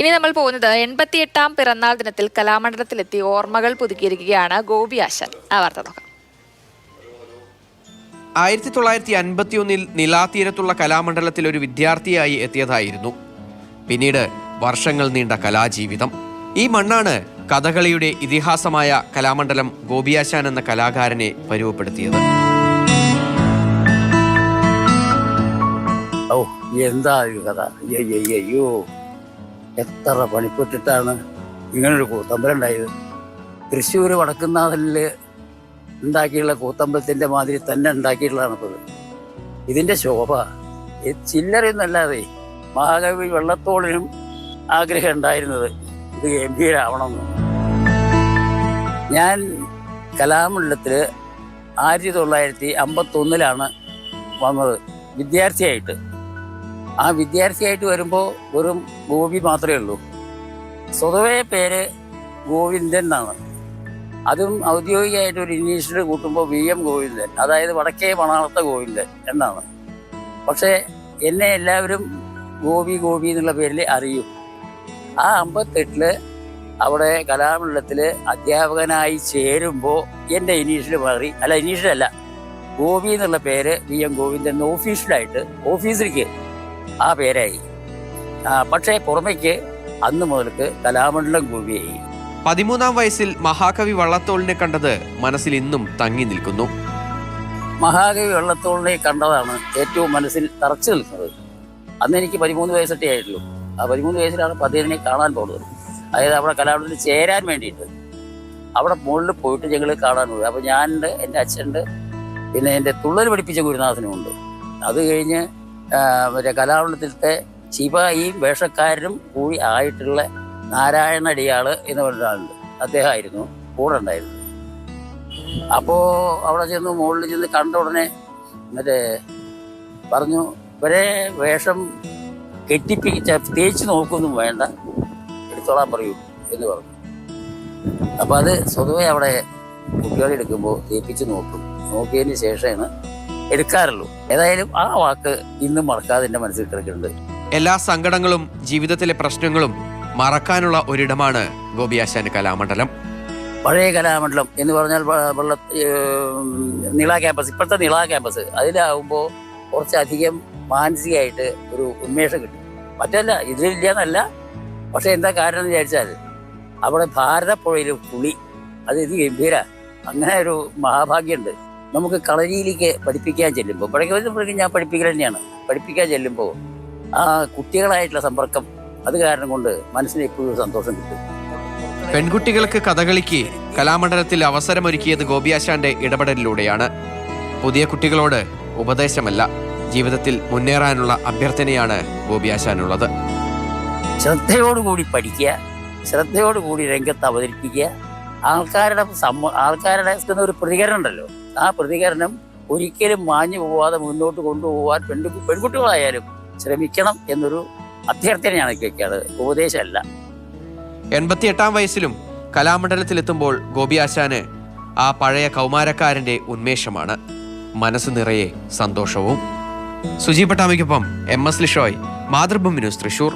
ഇനി നമ്മൾ പോകുന്നത് എൺപത്തിയെട്ടാം പിറന്നാൾ ദിനത്തിൽ കലാമണ്ഡലത്തിലെത്തി ഓർമ്മകൾ പുതുക്കിയിരിക്കുകയാണ് ഗോപി ആശാൻ. ആ വാർത്ത നോക്കാം. ആയിരത്തി തൊള്ളായിരത്തി അൻപത്തിയൊന്നിൽ നിലാതീരത്തുള്ള കലാമണ്ഡലത്തിൽ ഒരു വിദ്യാർത്ഥിയായി എത്തിയതായിരുന്നു. പിന്നീട് വർഷങ്ങൾ നീണ്ട കലാജീവിതം. ഈ മണ്ണാണ് കഥകളിയുടെ ഇതിഹാസമായ കലാമണ്ഡലം ഗോപിയാശാൻ എന്ന കലാകാരനെ പരുവപ്പെടുത്തിയത്. ഓ എന്താ കഥ? അയ്യോ എത്ര പണിപ്പെട്ടിട്ടാണ് ഇങ്ങനൊരു കൂത്തമ്പലുണ്ടായത് തൃശ്ശൂർ വടക്കുന്നാഥലിൽ ഉണ്ടാക്കിയുള്ള കൂത്തമ്പലത്തിന്റെ മാതിരി തന്നെ ഉണ്ടാക്കിയിട്ടുള്ളതാണ് ഇപ്പോൾ. ഇതിന്റെ ഇതിന്റെ ശോഭ. ചില്ലറയൊന്നല്ലാതെ മഹാകവി വെള്ളത്തോളിനും ആഗ്രഹം ഉണ്ടായിരുന്നത് ഇത് ഗംഭീരാവണമെന്ന് ഞാൻ കലാമണ്ഡലത്തിൽ ആയിരത്തി തൊള്ളായിരത്തി അമ്പത്തൊന്നിലാണ് വന്നത് വിദ്യാർത്ഥിയായിട്ട്. ആ വിദ്യാർത്ഥിയായിട്ട് വരുമ്പോൾ വെറും ഗോപി മാത്രമേ ഉള്ളൂ. സ്വതവേ പേര് ഗോവിന്ദൻ എന്നാണ് അതും ഔദ്യോഗികമായിട്ട് ഒരു ഇംഗ്ലീഷിൽ കൂട്ടുമ്പോൾ വി എം ഗോവിന്ദൻ അതായത് വടക്കേ മണാളത്ത ഗോവിന്ദൻ എന്നാണ്. പക്ഷേ എന്നെ എല്ലാവരും ഗോപി ഗോപി എന്നുള്ള പേരിൽ അറിയും. ആ അമ്പത്തെട്ടിൽ അവിടെ കലാമണ്ഡലത്തിൽ അധ്യാപകനായി ചേരുമ്പോൾ എന്റെ ഇനീഷ്യൽ മാറി അല്ല ഇനീഷ്യൽ അല്ല ഗോപി എന്നുള്ള പേര് വി എം ഗോവിന്ദൻ ഓഫീഷ്യലായിട്ട് ഓഫീസിലേക്ക് ആ പേരായി. പക്ഷേ പുറമേക്ക് അന്ന് മുതൽക്ക് കലാമണ്ഡലം കൂവിയായി പതിമൂന്നാം വയസ്സിൽ മഹാകവി വള്ളത്തോളിനെ കണ്ടത് മനസ്സിൽ ഇന്നും തങ്ങി നിൽക്കുന്നു. മഹാകവി വള്ളത്തോളിനെ കണ്ടതാണ് ഏറ്റവും മനസ്സിൽ തറച്ചു നിൽക്കുന്നത്. അന്ന് എനിക്ക് പതിമൂന്ന് വയസ്സൊക്കെ ആയിട്ടുള്ളൂ. ആ പതിമൂന്ന് വയസ്സിലാണ് പതിനെ കാണാൻ പോകുന്നത് അതായത് അവിടെ കലാമണ്ഡലത്തിൽ ചേരാൻ വേണ്ടിയിട്ട്. അവിടെ മുകളിൽ പോയിട്ട് ഞങ്ങൾ കാണാൻ പോയി. അപ്പോൾ ഞാനുണ്ട് എന്റെ അച്ഛനുണ്ട് പിന്നെ എന്റെ തുള്ളൽ പഠിപ്പിച്ച ഗുരുനാഥനും ഉണ്ട് അത് കഴിഞ്ഞ് മറ്റേ കലാമണ്ഡലത്തിലത്തെ ശിവായിയും വേഷക്കാരനും കൂടി ആയിട്ടുള്ള നാരായണ അടിയാൾ എന്ന് പറഞ്ഞ ഒരാളുണ്ട് അദ്ദേഹമായിരുന്നു കൂടെ ഉണ്ടായിരുന്നു. അപ്പോൾ അവിടെ ചെന്ന് മുകളിൽ ചെന്ന് കണ്ട ഉടനെ മറ്റേ പറഞ്ഞു ഇവരെ വേഷം കെട്ടിപ്പിച്ച തേച്ച് നോക്കൊന്നും വേണ്ട എടുത്തോളാൻ പറയൂ എന്ന് പറഞ്ഞു. അപ്പോൾ അത് സ്വതവേ അവിടെ കുട്ടികളെടുക്കുമ്പോൾ തേപ്പിച്ച് നോക്കും. നോക്കിയതിന് ശേഷമാണ് എടുക്കാറുള്ളൂ. ഏതായാലും ആ വാക്ക് ഇന്നും മറക്കാതെ എന്റെ മനസ്സിൽ കിടക്കുന്നുണ്ട്. എല്ലാ സങ്കടങ്ങളും ജീവിതത്തിലെ പ്രശ്നങ്ങളും മറക്കാനുള്ള ഒരിടമാണ് ഗോപിയാശാന്റെ കലാമണ്ഡലം. പഴയ കലാമണ്ഡലം എന്ന് പറഞ്ഞാൽ വെള്ള നിള ക്യാമ്പസ് ഇപ്പോഴത്തെ നിള ക്യാമ്പസ്. അതിലാവുമ്പോൾ കുറച്ചധികം മാനസികമായിട്ട് ഒരു ഉന്മേഷം കിട്ടും. മറ്റല്ല ഇതിലില്ല എന്നല്ല പക്ഷെ എന്താ കാരണം എന്ന് വിചാരിച്ചാൽ അവിടെ ഭാരതപ്പുഴയിൽ പുളി അത് ഇത് ഗംഭീര. അങ്ങനെ ഒരു മഹാഭാഗ്യമുണ്ട്. നമുക്ക് കളരിയിലേക്ക് പഠിപ്പിക്കാൻ ചെല്ലുമ്പോൾ പഠിക്കുമ്പോഴേക്കും ഞാൻ പഠിപ്പിക്കൽ തന്നെയാണ്. പഠിപ്പിക്കാൻ ചെല്ലുമ്പോൾ ആ കുട്ടികളായിട്ടുള്ള സമ്പർക്കം അത് കാരണം കൊണ്ട് മനസ്സിന് എപ്പോഴും സന്തോഷം കിട്ടും. പെൺകുട്ടികൾക്ക് കഥകളിക്ക് കലാമണ്ഡലത്തിൽ അവസരമൊരുക്കിയത് ഗോപിയാശാന്റെ ഇടപെടലിലൂടെയാണ്. പുതിയ കുട്ടികളോട് ഉപദേശമല്ല ജീവിതത്തിൽ മുന്നേറാനുള്ള അഭ്യർത്ഥനയാണ് ഗോപിയാശാനുള്ളത്. ശ്രദ്ധയോടുകൂടി പഠിക്കുക ശ്രദ്ധയോടുകൂടി രംഗത്ത് അവതരിപ്പിക്കുക ആൾക്കാരുടെ സമ്മ ആൾക്കാരുടെ ഒരു പ്രതികരണം ഉണ്ടല്ലോ. ആ പ്രതികരണം ഒരിക്കലും മാഞ്ഞു പോവാതെ മുന്നോട്ട് കൊണ്ടുപോകാൻ പെൺകു പെൺകുട്ടികളായാലും ശ്രമിക്കണം എന്നൊരു അഭ്യർത്ഥനയാണ് കേൾക്കാറ്. ഉപദേശമല്ല. എൺപത്തിയെട്ടാം വയസ്സിലും കലാമണ്ഡലത്തിലെത്തുമ്പോൾ ഗോപി ആശാന് ആ പഴയ കൗമാരക്കാരന്റെ ഉന്മേഷമാണ്. മനസ്സ് നിറയെ സന്തോഷവും. Suji പട്ടാമിക്കൊപ്പം M S Lishoy Mathrubhumi news Thrissur.